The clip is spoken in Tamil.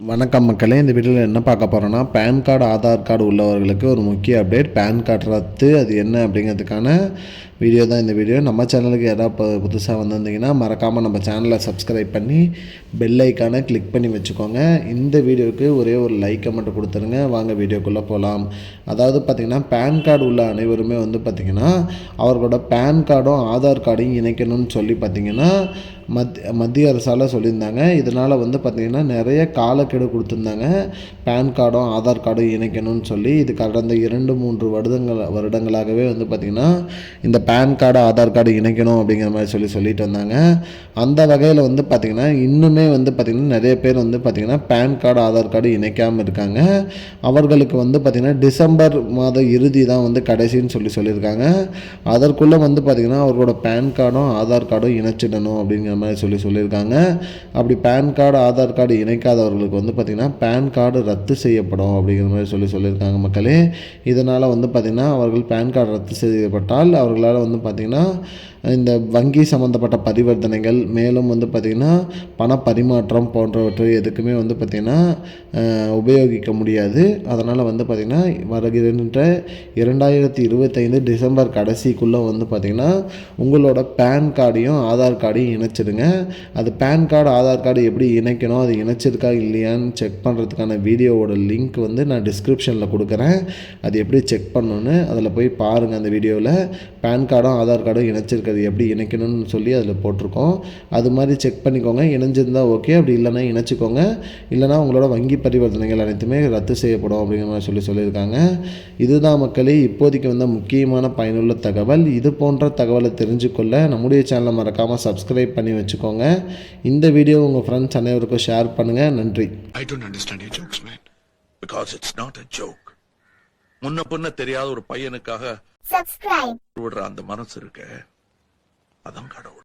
வணக்கம் மக்களே இந்த வீடியோவில் என்ன பார்க்க போகிறோன்னா பேன் கார்டு ஆதார் கார்டு உள்ளவர்களுக்கு ஒரு முக்கிய அப்டேட் பேன் கார்டு ரத்து அது என்ன அப்படிங்கிறதுக்கான வீடியோ தான் இந்த வீடியோ. நம்ம சேனலுக்கு யாராவது புதுசாக வந்திருந்தீங்கன்னா மறக்காமல் நம்ம சேனலை சப்ஸ்கிரைப் பண்ணி பெல் ஐக்கானை கிளிக் பண்ணி வச்சுக்கோங்க. இந்த வீடியோவுக்கு ஒரே ஒரு லைக்கை மட்டும் கொடுத்துருங்க. வாங்க வீடியோக்குள்ளே போகலாம் அதாவது பார்த்திங்கன்னா பேன் கார்டு உள்ள அனைவருமே வந்து பார்த்திங்கன்னா அவர்களோட பேன் கார்டும் ஆதார் கார்டையும் இணைக்கணும்னு சொல்லி பார்த்திங்கன்னா மத் மத்திய அரசால் சொல்லியிருந்தாங்க. இதனால் வந்து பார்த்திங்கன்னா நிறைய காலக்கெடு கொடுத்துருந்தாங்க. பேன் கார்டும் ஆதார் கார்டும் இணைக்கணும்னு சொல்லி இது கடந்த இரண்டு மூன்று வருடங்கள் வருடங்களாகவே வந்து பார்த்திங்கன்னா இந்த பேன் கார்டு ஆதார் கார்டு இணைக்கணும் அப்படிங்கிற மாதிரி சொல்லி சொல்லிட்டு வந்தாங்க அந்த வகையில் வந்து பார்த்திங்கன்னா இன்னுமே வந்து பார்த்திங்கன்னா நிறைய பேர் வந்து பார்த்திங்கன்னா பேன் கார்டு ஆதார் கார்டு இணைக்காமல் இருக்காங்க. அவர்களுக்கு வந்து பார்த்திங்கன்னா டிசம்பர் மாத இறுதி தான் வந்து கடைசின்னு சொல்லி சொல்லியிருக்காங்க. அதற்குள்ளே வந்து பார்த்திங்கன்னா அவர்களோட பேன் கார்டும் ஆதார் கார்டும் இணைச்சிடணும் அப்படிங்கிற மாதிரி சொல்லி சொல்லியிருக்காங்க. அப்படி பேன் கார்டு ஆதார் கார்டு இணைக்காதவர்களுக்கு வந்து பார்த்திங்கன்னா பேன் கார்டு ரத்து செய்யப்படும் அப்படிங்கிற மாதிரி சொல்லி சொல்லியிருக்காங்க மக்களே. இதனால் வந்து பார்த்திங்கன்னா அவர்கள் பேன் கார்டு ரத்து செய்யப்பட்டால் அவர்களால் வந்து பார்த்திங்கன்னா இந்த வங்கி சம்மந்தப்பட்ட பரிவர்த்தனைகள் மேலும் வந்து பார்த்திங்கன்னா பண பரிமாற்றம் போன்றவற்றை எதுக்குமே வந்து பார்த்திங்கன்னா உபயோகிக்க முடியாது. அதனால் வந்து பார்த்திங்கன்னா வருகின்ற இரண்டாயிரத்தி இருபத்தைந்து டிசம்பர் கடைசிக்குள்ளே வந்து பார்த்திங்கன்னா உங்களோட பேன் கார்டையும் ஆதார் கார்டையும் இணைச்சிடுங்க. அது பேன் கார்டு ஆதார் கார்டு எப்படி இணைக்கணும் அது இணைச்சிருக்கா இல்லையான்னு செக் பண்ணுறதுக்கான வீடியோவோட லிங்க் வந்து நான் டிஸ்கிரிப்ஷனில் கொடுக்குறேன். அது எப்படி செக் பண்ணணுன்னு அதில் போய் பாருங்கள் அந்த வீடியோவில் பேன் பேன் கார்டும் ஆதார் கார்டும் இணைச்சிருக்கிறது. எப்படி இணைக்கணும்னு சொல்லி அதில் போட்டிருக்கோம். அது மாதிரி செக் பண்ணிக்கோங்க. இணைஞ்சிருந்தால் ஓகே. அப்படி இல்லைன்னா இணைச்சிக்கோங்க. இல்லைனா உங்களோட வங்கி பரிவர்த்தனைகள் அனைத்துமே ரத்து செய்யப்படும் அப்படிங்கிற மாதிரி சொல்லி சொல்லியிருக்காங்க. இதுதான் மக்களே இப்போதைக்கு வந்த முக்கியமான பயனுள்ள தகவல். இது போன்ற தகவலை தெரிஞ்சுக்கொள்ள நம்முடைய சேனலை மறக்காமல் சப்ஸ்கிரைப் பண்ணி வச்சுக்கோங்க. இந்த வீடியோ உங்கள் ஃப்ரெண்ட்ஸ் அனைவருக்கும் ஷேர் பண்ணுங்கள் நன்றி. I don't understand your jokes man. Because it's not a joke முன்ன பின்ன தெரியாத ஒரு பையனுக்காக சப்ஸ்கிரைப் விடுற அந்த மனசு இருக்க அதான் கடவுள்.